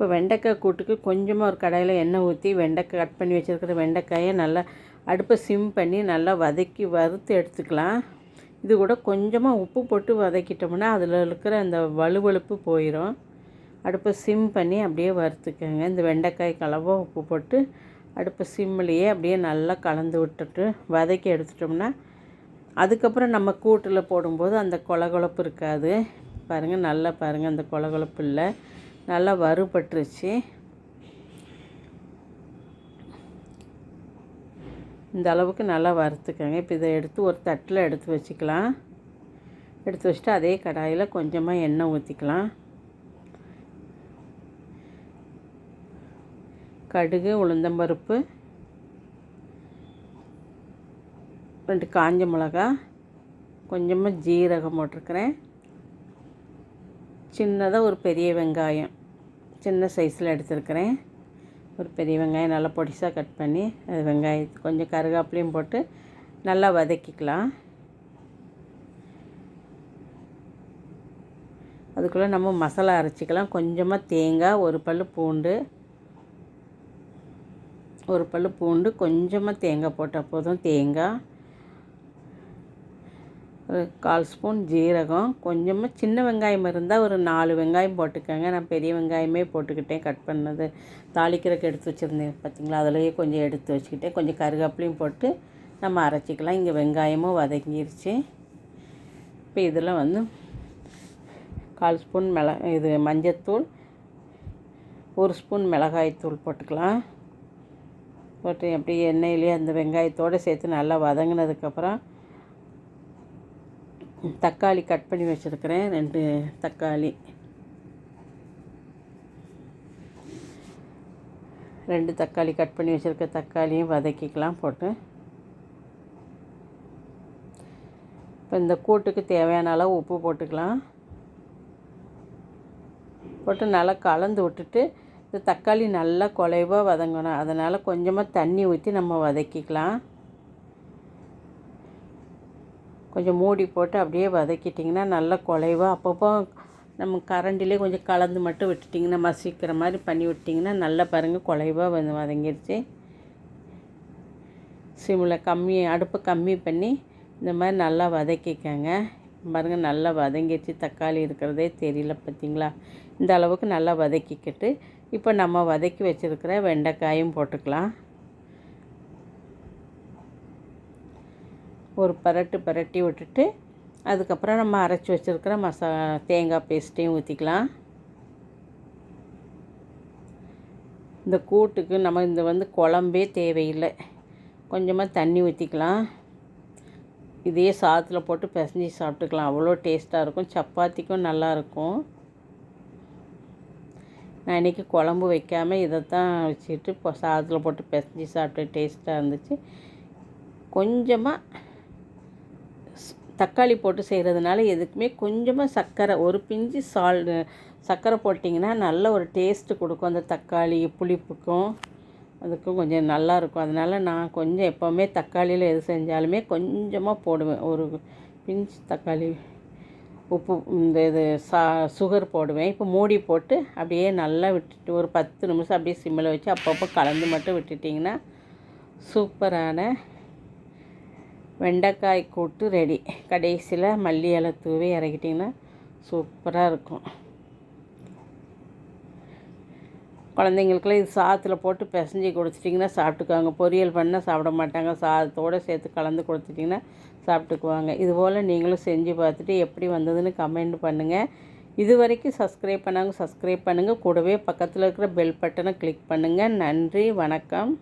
இப்போ வெண்டைக்காய் கூட்டுக்கு கொஞ்சமாக ஒரு கடாயில் எண்ணெய் ஊற்றி வெண்டைக்காய் கட் பண்ணி வச்சுருக்கிற வெண்டைக்காயை நல்லா அடுப்பை சிம் பண்ணி நல்லா வதக்கி வறுத்து எடுத்துக்கலாம். இது கூட கொஞ்சமாக உப்பு போட்டு வதக்கிட்டோம்னா அதில் இருக்கிற அந்த வலுவழுப்பு போயிடும் அடுப்பை சிம் பண்ணி அப்படியே வறுத்துக்கோங்க. இந்த வெண்டைக்காய் கலவை உப்பு போட்டு அடுப்பை சிம்மிலேயே அப்படியே நல்லா கலந்து விட்டுட்டு வதக்கி எடுத்துட்டோம்னா அதுக்கப்புறம் நம்ம கூட்டில் போடும்போது அந்த கொலகொலப்பு இருக்காது. பாருங்கள் நல்லா பாருங்கள் அந்த கொலகொலப்பு இல்லை. நல்லா வறுபட்டுருச்சு. இந்த அளவுக்கு நல்லா வறுத்துக்கோங்க. இப்போ இதை எடுத்து ஒரு தட்டில் எடுத்து வச்சுக்கலாம். எடுத்து வச்சுட்டு அதே கடாயில் கொஞ்சமாக எண்ணெய் ஊற்றிக்கலாம். கடுகு உளுந்தம்பருப்பு ரெண்டு காஞ்ச மிளகா கொஞ்சமாக ஜீரகம் போட்டிருக்கிறேன். சின்னதாக ஒரு பெரிய வெங்காயம். சின்ன சைஸில் எடுத்துருக்கிறேன். ஒரு பெரிய வெங்காயம் நல்லா பொடிசாக கட் பண்ணி அது வெங்காயத்து கொஞ்சம் கருகாப்பிலையும் போட்டு நல்லா வதக்கிக்கலாம். அதுக்குள்ளே நம்ம மசாலா அரைச்சிக்கலாம். கொஞ்சமாக தேங்காய் ஒரு பல் பூண்டு ஒரு பல் பூண்டு கொஞ்சமாக தேங்காய் போட்டால் போதும். தேங்காய் ஒரு கால் ஸ்பூன் ஜீரகம் கொஞ்சமாக சின்ன வெங்காயம் இருந்தால் ஒரு நாலு வெங்காயம் போட்டுக்கோங்க. நான் பெரிய வெங்காயமே போட்டுக்கிட்டேன் கட் பண்ணது. தாளிக்கிறதுக்கு எடுத்து வச்சுருந்தேன். பார்த்திங்களா அதிலேயே கொஞ்சம் எடுத்து வச்சுக்கிட்டேன். கொஞ்சம் கருவேப்பிலையும் போட்டு நம்ம அரைச்சிக்கலாம். இங்கே வெங்காயமும் வதங்கிருச்சு. இப்போ இதில் வந்து கால் ஸ்பூன் மிள இது மஞ்சத்தூள் ஒரு ஸ்பூன் மிளகாய்த்தூள் போட்டுக்கலாம். போட்டு அப்படியே எண்ணெயிலேயே அந்த வெங்காயத்தோடு சேர்த்து நல்லா வதங்கினதுக்கப்புறம் தக்காளி கட் பண்ணி வச்சுருக்கிறேன். ரெண்டு தக்காளி. ரெண்டு தக்காளி கட் பண்ணி வச்சுருக்க தக்காளியும் வதக்கிக்கலாம் போட்டு. இப்போ இந்த கூட்டுக்கு தேவையான அளவு உப்பு போட்டுக்கலாம். போட்டு நல்லா கலந்து விட்டுட்டு இந்த தக்காளி நல்லா குலைவாக வதங்கணும். அதனால் கொஞ்சமாக தண்ணி ஊற்றி நம்ம வதக்கிக்கலாம். கொஞ்சம் மூடி போட்டு அப்படியே வதக்கிட்டிங்கன்னா நல்லா குலைவாக அப்பப்போ நம்ம கரண்டிலே கொஞ்சம் கலந்து மட்டும் விட்டுட்டிங்கன்னா மசிக்கிற மாதிரி பண்ணி விட்டிங்கன்னா நல்லா பாருங்கள் குலைவாக வந்து வதங்கிடுச்சு சிம்மில் கம்மி அடுப்பு கம்மி பண்ணி இந்த மாதிரி நல்லா வதக்கிக்கங்க. பாருங்கள் நல்லா வதங்கிடுச்சு தக்காளி இருக்கிறதே தெரியல பார்த்தீங்களா? இந்த அளவுக்கு நல்லா வதக்கிக்கிட்டு இப்போ நம்ம வதக்கி வச்சுருக்கிற வெண்டைக்காயும் போட்டுக்கலாம். ஒரு பரட்டு பரட்டி விட்டுட்டு அதுக்கப்புறம் நம்ம அரைச்சி வச்சுருக்கிற மசா தேங்காய் பேஸ்ட்டையும் ஊற்றிக்கலாம் இந்த கூட்டுக்கு நம்ம இந்த வந்து குழம்பே தேவையில்லை. கொஞ்சமாக தண்ணி ஊற்றிக்கலாம் இதே சாதத்தில் போட்டு பிசைஞ்சி சாப்பிட்டுக்கலாம். அவ்வளோ டேஸ்ட்டாக இருக்கும். சப்பாத்திக்கும் நல்லாயிருக்கும் நான் இன்றைக்கி குழம்பு வைக்காமல் இதை தான் வச்சுட்டு இப்போ சாதத்தில் போட்டு பிசைஞ்சி சாப்பிட்டு டேஸ்ட்டாக இருந்துச்சு. கொஞ்சமாக தக்காளி போட்டு செய்கிறதுனால எதுக்குமே கொஞ்சமாக சர்க்கரை ஒரு பிஞ்சு சால் சர்க்கரை போட்டிங்கன்னா நல்ல ஒரு டேஸ்ட்டு கொடுக்கும். அந்த தக்காளி புளிப்புக்கும் அதுக்கும் கொஞ்சம் நல்லாயிருக்கும் அதனால் நான் கொஞ்சம் எப்போவுமே தக்காளியில் எது செஞ்சாலுமே கொஞ்சமாக போடுவேன். ஒரு பிஞ்சு தக்காளி உப்பு இந்த இது சா சுகர் போடுவேன். இப்போ மூடி போட்டு அப்படியே நல்லா விட்டுட்டு ஒரு பத்து நிமிஷம் அப்படியே சிம்மில் வச்சு அப்பப்போ கலந்து மட்டும் விட்டுட்டிங்கன்னா சூப்பரான வெண்டைக்காய் கூட்டு ரெடி. கடைசியில் மல்லி இலை தூவி இறக்கிட்டிங்கன்னா சூப்பராக இருக்கும். குழந்தைங்களுக்குலாம் இது சாதத்தில் போட்டு பிசைஞ்சி கொடுத்துட்டிங்கன்னா சாப்பிட்டுக்குவாங்க. பொரியல் பண்ணால் சாப்பிட மாட்டாங்க. சாதத்தோடு சேர்த்து கலந்து கொடுத்துட்டிங்கன்னா சாப்பிட்டுக்குவாங்க. இதுபோல் நீங்களும் செஞ்சு பார்த்துட்டு எப்படி வந்ததுன்னு கமெண்ட் பண்ணுங்கள் இது வரைக்கும் சப்ஸ்கிரைப் பண்ணாங்க சப்ஸ்கிரைப் பண்ணுங்கள் கூடவே பக்கத்தில் இருக்கிற பெல் பட்டனை கிளிக் பண்ணுங்கள் நன்றி. வணக்கம்.